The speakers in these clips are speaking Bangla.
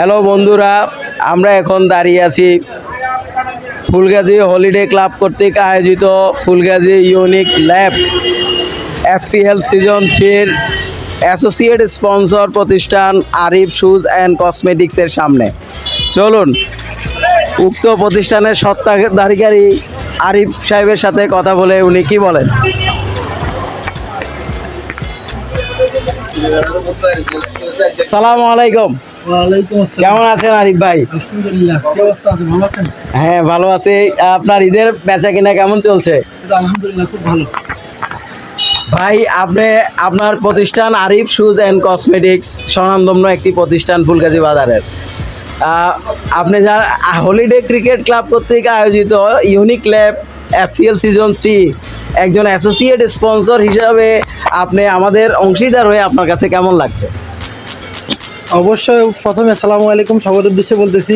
হ্যালো বন্ধুরা, আমরা এখন দাঁড়িয়ে আছি ফুলগাজী হলিডে ক্লাব কর্তৃক আয়োজিত Fulgazi unique lab FPL season থ্রির অ্যাসোসিয়েট স্পন্সর প্রতিষ্ঠান আরিফ শুজ অ্যান্ড কসমেটিক্সের সামনে। চলুন, উক্ত প্রতিষ্ঠানের সত্তাধারিকারী আরিফ সাহেবের সাথে কথা বলে উনি কি বলেন? সালাম আলাইকুম। কেমন আছেন আরিফ ভাই? হ্যাঁ ভালো আছি। আপনার ঈদের বেচা কিনা কেমন চলছে? আলহামদুলিল্লাহ খুব ভালো। ভাই আপনি আপনার প্রতিষ্ঠান আরিফ শুজ অ্যান্ড কসমেটিক্স স্বনামধন্য একটি প্রতিষ্ঠান ফুলগাজী বাজারের। আপনি যা হলিডে ক্রিকেট ক্লাব কর্তৃক আয়োজিত unique lab FPL season three একজন অ্যাসোসিয়েট স্পন্সর হিসাবে আপনি আমাদের অংশীদার হয়ে আপনার কাছে কেমন লাগছে? অবশ্যই প্রথমে আসসালামু আলাইকুম সবার উদ্দেশ্যে বলতেছি।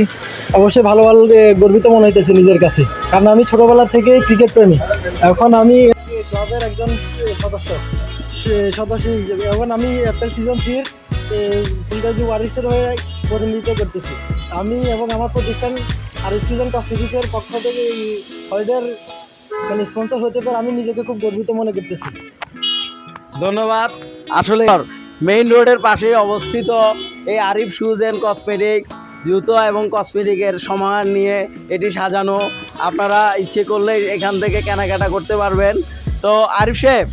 অবশ্যই ভালো ভালো গর্বিত মনে হইতেছে নিজের কাছে। কারণ আমি ছোটবেলা থেকেই ক্রিকেট প্রেমী। এখন আমি ক্লাবের একজন সদস্য। সদস্য হিসেবে এখন আমি এপ্রিল সিজন থ্রির ফুলগাজী ওয়ারিসের হয়ে প্রতিনিধিত্ব করতেছি। আমি এবং আমার প্রতিষ্ঠান আরিফ সিজন কসমেটিক্সের পক্ষ থেকে এই হলিডের মানে স্পন্সর হতে পারে আমি নিজেকে খুব গর্বিত মনে করতেছি। ধন্যবাদ। আসলে মেইন রোডের পাশে অবস্থিত এই আরিফ শুজ অ্যান্ড কসমেটিক্স জুতো এবং কসমেটিকের সমাহার নিয়ে এটি সাজানো। আপনারা ইচ্ছে করলে এখান থেকে কেনাকাটা করতে পারবেন। তো আরিফ সাহেব,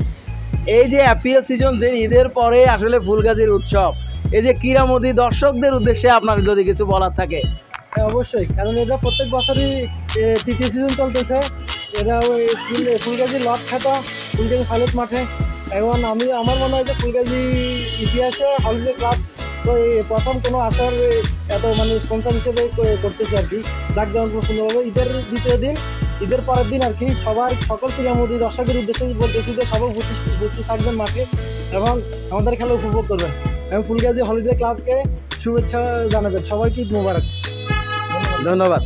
এই যে অ্যাপিএল সিজন যে ঈদের পরে আসলে ফুলগাজির উৎসব, এই যে ক্রীড়ামোদী দর্শকদের উদ্দেশ্যে আপনার যদি কিছু বলার থাকে। হ্যাঁ অবশ্যই। কারণ এটা প্রত্যেক বছরই তৃতীয় সিজন চলতেছে। এরা ওই ফুল ফুলগাজি লট খাতা ফুলগাজি ফাইলেট মাঠে এবং আমি, আমার মনে হয় যে ফুলগাজি ইতিহাসে হলিডে ক্লাব তো এই প্রথম কোনো আসার এত মানে স্পন্সার হিসেবে করতেছে আর কি। যেমন সুন্দরভাবে। ঈদের দ্বিতীয় দিন, ঈদের পরের দিন আর কি সবার, সকল ক্রীড়ামোদী দর্শকের উদ্দেশ্যে বলতেছি যে সবাই উপস্থিত থাকবেন মাঠে এবং আমাদের খেলা উপভোগ করবেন। এবং ফুলগাজি হলিডে ক্লাবকে শুভেচ্ছা জানাবেন। সবাইকে ঈদ মোবারক। ধন্যবাদ।